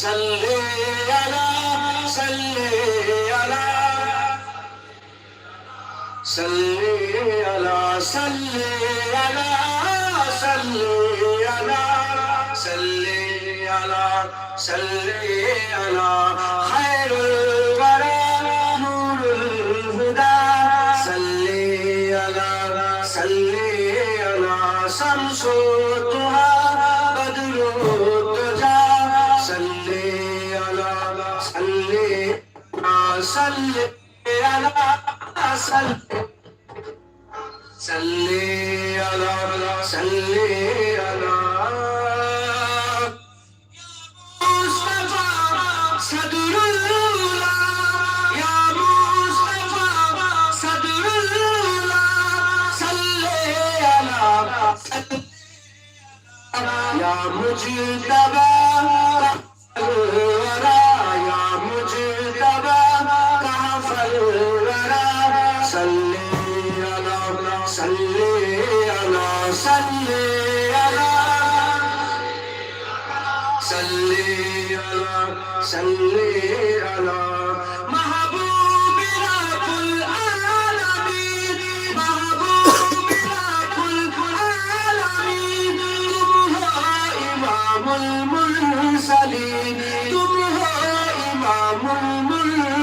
صلي على صلي على صلي على صلي على صلي على صلي على صلي على خير الورى نور الهدى صلي على صلي على شمس الضحى صلي على صلي صلي على صلي على مصطفى صدر الأولى يا مصطفى صدر الأولى صلي على صلي يا مجتبى সাল্লি আলা সাল্লি আলা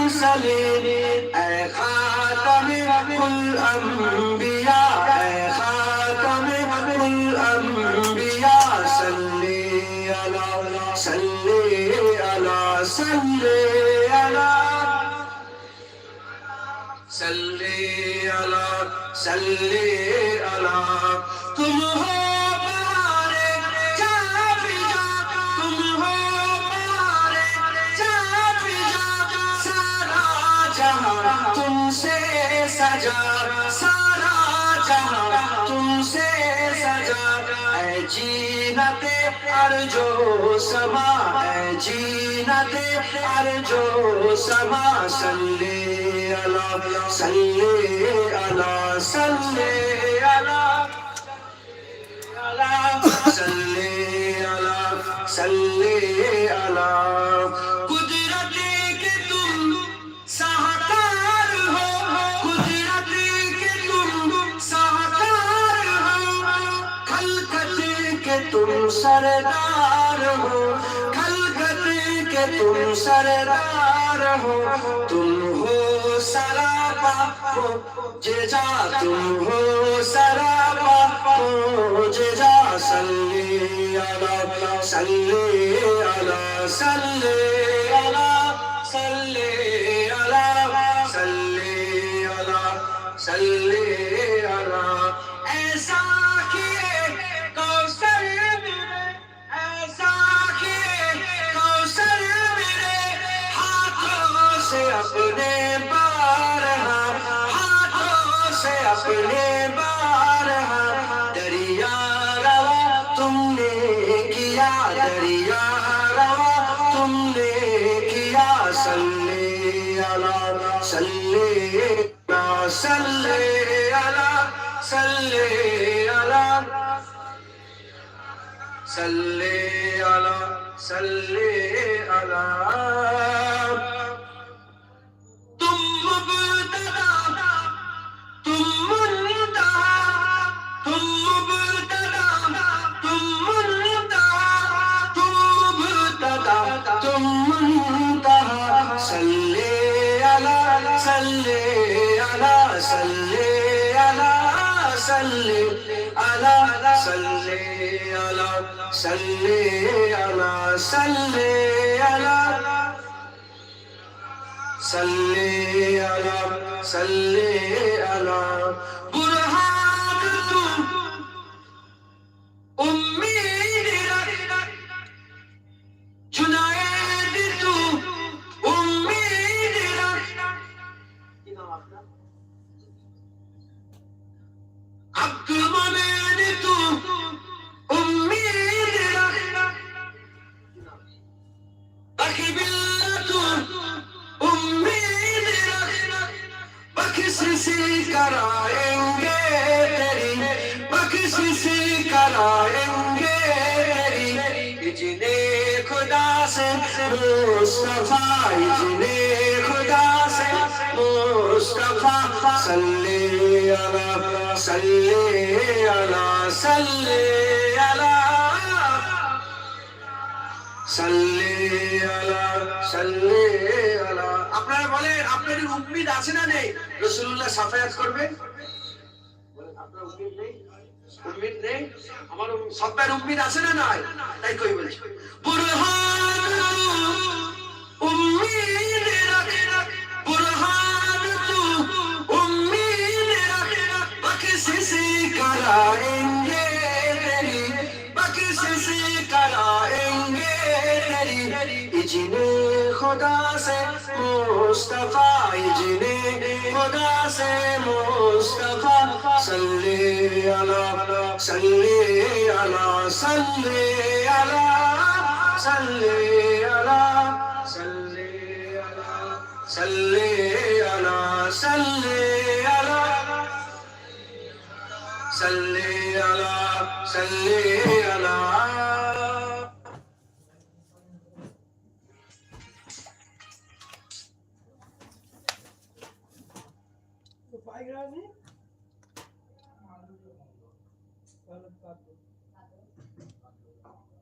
المرسلين أي خاتم الأنبياء अला सल्ले अला तुम हो प्यारे जा पिया तुम हो प्यारे जा पिया सारा जहां तुमसे सजा सारा जहां तुमसे सजा जीनते अर्जो समा जीनते अर्जो سما صلی علی صلی علی صلی علی صلی علی صلی علی قدرت کے تم سہدار ہو قدرت کے تم سہدار ہو خلقت کے تم سردار ہو کہ تم سردار ہو تم ہو سراپا ہو ججا تم ہو سراپا ہو ججا صلی علی صلی علی صلی अपने पार हाथों से अपने पार दरिया रवा तुमने किया दरिया रवा तुमने किया सल्ले अला सल्ले सल्ले अला सल्ले अला सल्ले अला सल्ले अला कहा सल्ले अला सल्ले अला सल्ले अला सल्ले अला सल्ले अला सल्ले अला सल्ले अला सल्ले अला सल्ले अला किसी कराएंगे जिने खुदा से मुस्तफा जिने खुदा से मुस्तफा सल्ले अला सल्ले अला सल्ले अला सल्ले अला सल्ले अला আপনারা বলেন আপনাদের উম্মিদ আছে না নেই রসুল্লাহ সাফায়াত করবে আপনার উম্মিদ নেই উম্মিদ নেই আমার সব্যের উম্মিদ আছে না নাই? তাই কই বলছি বুরহান উম্মিদ রাখ, বুরহান তু উম্মিদ खुदा से मुस्तफा इजने खुदा से मुस्तफा सल्ले अला सल्ले अला सल्ले अला सल्ले अला सल्ले अला सल्ले अला सल्ले अला सल्ले अला सल्ले अला Kalau satu. Satu.